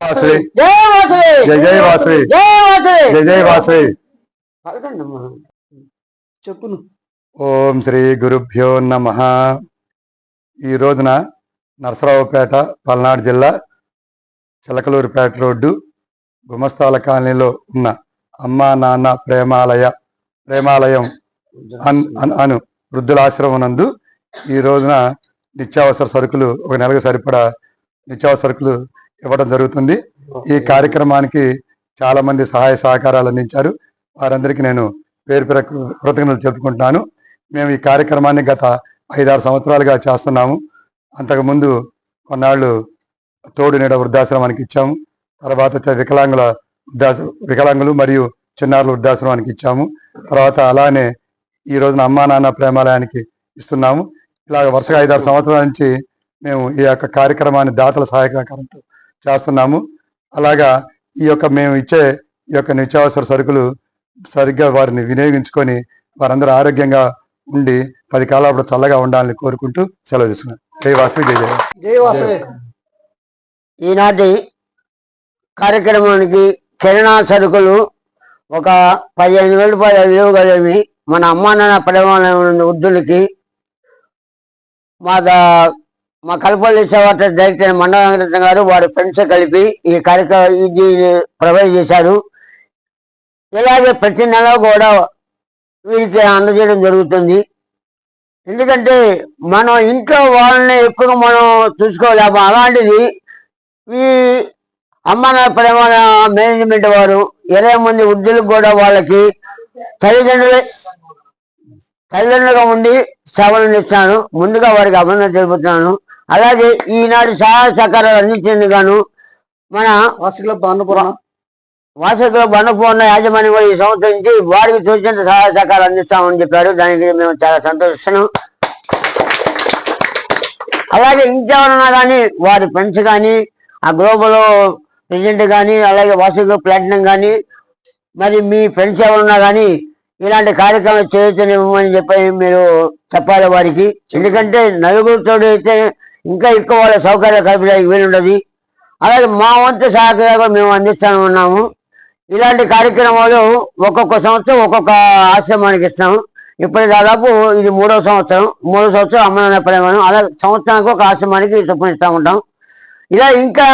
వాసవి జై జై వాసవి జై వాసవి జై జై వాసవి. ఓం శ్రీ గురుభ్యో నమ. ఈ రోజున నరసరావుపేట పల్నాడు జిల్లా చిలకలూరుపేట రోడ్డు గుమస్తాల కాలనీలో ఉన్న అమ్మా నాన్న ప్రేమాలయ ప్రేమాలయం అన్- అను వృద్ధుల ఆశ్రమం నందు ఈ రోజున నిత్యావసర సరుకులు ఒక నెలకు సరిపడా నిత్యావసర సరుకులు ఇవ్వడం జరుగుతుంది. ఈ కార్యక్రమానికి చాలామంది సహాయ సహకారాలు అందించారు. వారందరికీ నేను పేరు పేరు కృతజ్ఞతలు చెప్పుకుంటున్నాను మేము ఈ కార్యక్రమాన్ని గత ఐదారు సంవత్సరాలుగా చేస్తున్నాము. అంతకుముందు కొన్నాళ్ళు తోడు నీడ వృద్ధాశ్రమానికి ఇచ్చాము. తర్వాత వికలాంగుల వృద్ధాశ్ర వికలాంగులు మరియు చిన్నారుల వృద్ధాశ్రమానికి ఇచ్చాము. తర్వాత అలానే ఈ రోజున అమ్మా నాన్న ప్రేమాలయానికి ఇస్తున్నాము. ఇలాగ వరుసగా ఐదారు సంవత్సరాల నుంచి మేము ఈ యొక్క కార్యక్రమాన్ని దాతల సహాయకారంతో చేస్తున్నాము. అలాగా ఈ యొక్క మేము ఇచ్చే ఈ యొక్క నిత్యావసర సరుకులు సరిగ్గా వారిని వినియోగించుకొని వారందరూ ఆరోగ్యంగా ఉండి పది కాలాప్పుడు చల్లగా ఉండాలని కోరుకుంటూ సెలవు తీసుకున్నాను. జై వాసవి జై జయ వాసవి. ఈనాటి కార్యక్రమానికి కిరణా సరుకులు ఒక పదిహేను వేల రూపాయల విలువ కలిగి మన అమ్మా నాన్న ప్రేమాలయం వృద్ధులకి మా మా కలపల్లి సేవ డైరెక్టర్ మండల వెంకటరత్న గారు వారి ఫ్రెండ్స్ కలిపి ఈ కార్యక్రమం ఇది ప్రొవైడ్ చేశారు. ఇలాగే ప్రతి నెల కూడా వీరికి అందజేయడం జరుగుతుంది. ఎందుకంటే మనం ఇంట్లో వాళ్ళని ఎక్కువ మనం చూసుకోలేము అలాంటిది ఈ అమ్మన ప్రేమ మేనేజ్మెంట్ వారు ఇరవై మంది వృద్ధులకు కూడా వాళ్ళకి తల్లిదండ్రులే తల్లిదండ్రులుగా ఉండి సేవలను ఇస్తాను ముందుగా వారికి అభినందన తెలుపుతున్నాను. అలాగే ఈనాడు సహాయ సహకారాలు అందించేందుకు గాను మన వసతుల బాన్నపురం వాసకుల బండపూర్ణ యాజమాన్యం కూడా ఈ సంవత్సరం నుంచి వారికి తోచినంత సహాయ సహకారాలు అందిస్తామని చెప్పారు. దానికి మేము చాలా సంతోషిస్తున్నాం. అలాగే ఇంకెవరన్నా కానీ వారి ఫ్రెండ్స్ కానీ ఆ గ్లోబల్ ప్రెసిడెంట్ కానీ అలాగే వాసుకు ప్లాటినం కానీ మరి మీ ఫ్రెండ్స్ ఎవరున్నా కానీ ఇలాంటి కార్యక్రమం చేయొచ్చనివ్వమని చెప్పి మీరు చెప్పాలి వారికి. ఎందుకంటే నలుగురితో అయితే ఇంకా ఎక్కువ వాళ్ళ సౌకర్యాలు కల్పించడానికి వీలుండదు. అలాగే మా వంతు సహకారం మేము అందిస్తాను ఉన్నాము ఇలాంటి కార్యక్రమాలు ఒక్కొక్క సంవత్సరం ఒక్కొక్క ఆశ్రమానికి ఇస్తాము ఇప్పుడు దాదాపు ఇది మూడో సంవత్సరం. మూడో సంవత్సరం అమ్మనాన్న ప్రేమను అలా సంవత్సరానికి ఒక ఆశ్రమానికి చొప్పున ఇస్తూ ఉంటాం. ఇలా ఇంకా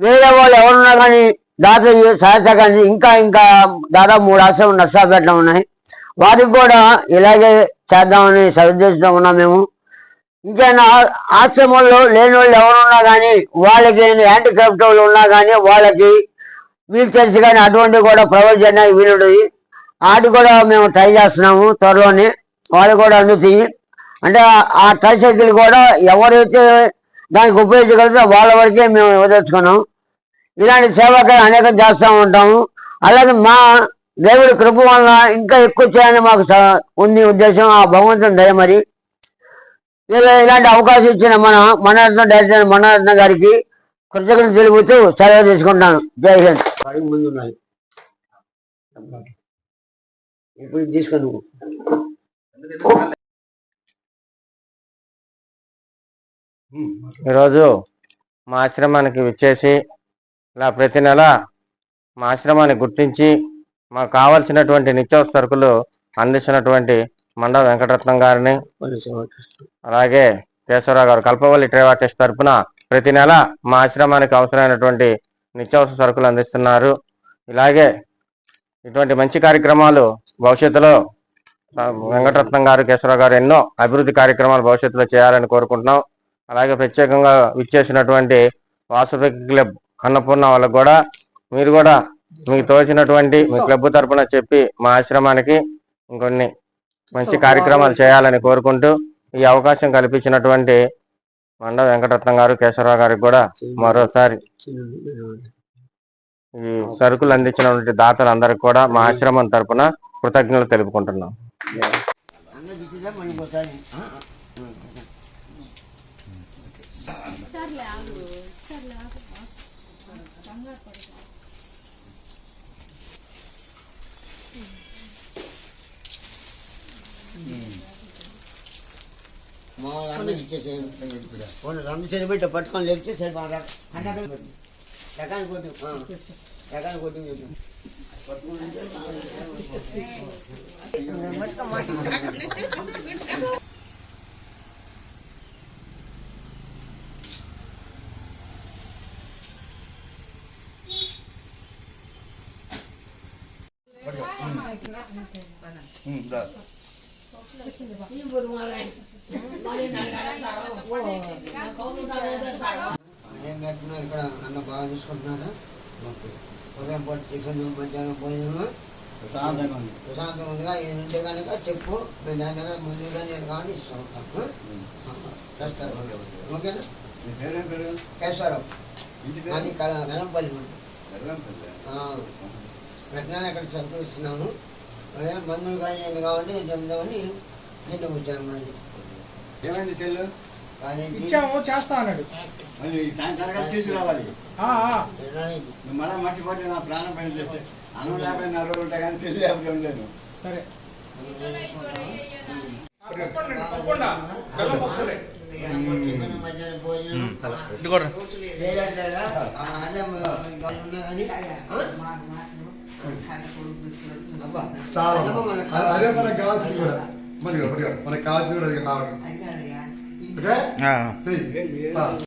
వేరే వాళ్ళు ఎవరున్నా కానీ దాతలు సహాయత కానీ ఇంకా ఇంకా దాదాపు మూడు ఆశ్రమం నర్సాపేటలో ఉన్నాయి. వారికి కూడా ఇలాగే చేద్దామని సదుద్దేశంతో ఉన్నాం మేము. ఇంకేనా ఆశ్రమంలో లేని వాళ్ళు ఎవరున్నా కానీ వాళ్ళకి హ్యాండిక్రాఫ్ట్ వాళ్ళు ఉన్నా కానీ వాళ్ళకి వీలు తెలిసి కానీ అటువంటివి కూడా ప్రొవైడ్ చేయడానికి వీలుంటుంది వాటి కూడా మేము ట్రై చేస్తున్నాము త్వరలోనే. వాళ్ళు కూడా అందుతాయి అంటే ఆ- ట్రై సైకిల్ కూడా ఎవరైతే దానికి ఉపయోగించగలిగితే వాళ్ళ వరకే మేము ఇవ్వదలుచుకున్నాం ఇలాంటి సేవకాలు అనేకం చేస్తూ ఉంటాము. అలాగే మా దేవుడి కృప వల్ల ఇంకా ఎక్కువ చేయాలని మాకు స- ఉంది ఉద్దేశం ఆ భగవంతుని దయ మరి. ఇలా ఇలాంటి అవకాశం ఇచ్చిన మన మనరత్న డైరెక్టర్ మనరత్న గారికి కృతజ్ఞత తెలుపుతూ సెలవు తీసుకుంటాను జై హింద్. అడుగు ముందు ఉన్నాయి ఇప్పుడు తీసుకో నువ్వు. ఈరోజు మా ఆశ్రమానికి విచ్చేసి ఇలా ప్రతి నెల మా ఆశ్రమాన్ని గుర్తించి మాకు కావలసినటువంటి నిత్యావసర సరుకులు అందిస్తున్నటువంటి మండల వెంకటరత్నం గారిని అలాగే కేశవరావు గారు కల్పవల్లి ట్రేవర్ తరఫున తరపున ప్రతి నెల మా ఆశ్రమానికి అవసరమైనటువంటి నిత్యావసర సరుకులు అందిస్తున్నారు. ఇలాగే ఇటువంటి మంచి కార్యక్రమాలు భవిష్యత్తులో వెంకటరత్నం గారు కేశవరావు గారు ఎన్నో అభివృద్ధి కార్యక్రమాలు భవిష్యత్తులో చేయాలని కోరుకుంటున్నాం. అలాగే ప్రత్యేకంగా విచ్చేసినటువంటి వాసవి క్లబ్ అన్నపూర్ణ వాళ్ళకు కూడా మీరు కూడా మీకు తోచినటువంటి మీ క్లబ్ తరపున చెప్పి మా ఆశ్రమానికి ఇంకొన్ని మంచి కార్యక్రమాలు చేయాలని కోరుకుంటూ ఈ అవకాశం కల్పించినటువంటి మండ వెంకటరత్నం గారు కేశవరావు గారికి కూడా మరోసారి ఈ సరుకులు అందించినటువంటి దాతలందరికీ కూడా మా ఆశ్రమం తరపున కృతజ్ఞతలు తెలుపుకుంటున్నాం. అందరూ చూసేదా మనం ఇంకోసారి ఆ, ఆ. మా వాళ్ళందరూ ఇచ్చేసేయండి పోనీ రంగు చెని పెట్టి పట్టుకొని లేస్తే సరే మా రక- రకానికి కొట్టు. రకానికి కొట్టు ఆ. రకానికి కొట్టు చెప్పు. ఏం పెడుతున్నారు ఇక్కడ అన్న బాగా చూసుకుంటున్నారా? ఓకే. ఉదయం పూట టిఫిన్ మధ్యాహ్నం భోజనము ప్రశాంతంగా ఉంది. ప్రశాంతంగా ఉందిగా. ఇది ఉంటే కనుక చెప్పు. మేము దాని దగ్గర ముందుగా నేను కానీ ఇస్తాం. ఓకేనా? మీ పేరేం పేరు? కేశవరావు. అది పేరు? వెలంపల్లి మనం వెల్లంపల్లి. ప్రశ్నలు అక్కడ సరుకులు ఇస్తున్నాను మందులు కానీ ఏమి కావాలంటే చెప్దామని నిన్న వచ్చాను మనకి ఏమైంది సెల్లు కానీ ఇచ్చాము చేస్తా అన్నాడు మళ్ళీ సాయంత్రం తీసుకురావాలి ఆ, ఆ. వినడానికి నువ్వు మళ్ళా మర్చిపోతే నా ప్రాణం పని చేస్తే అన్నం లేకపోతే నా రోజు ఉంటా కానీ సెల్లు లేకపోతే ఉండలేను సరే. మధ్యాహ్నం భోజనం. చాలా అదే- మనకు కావాల్సింది కూడా. మనకి మనకి కావాల్సింది కూడా అది కావాలి. ఓకే.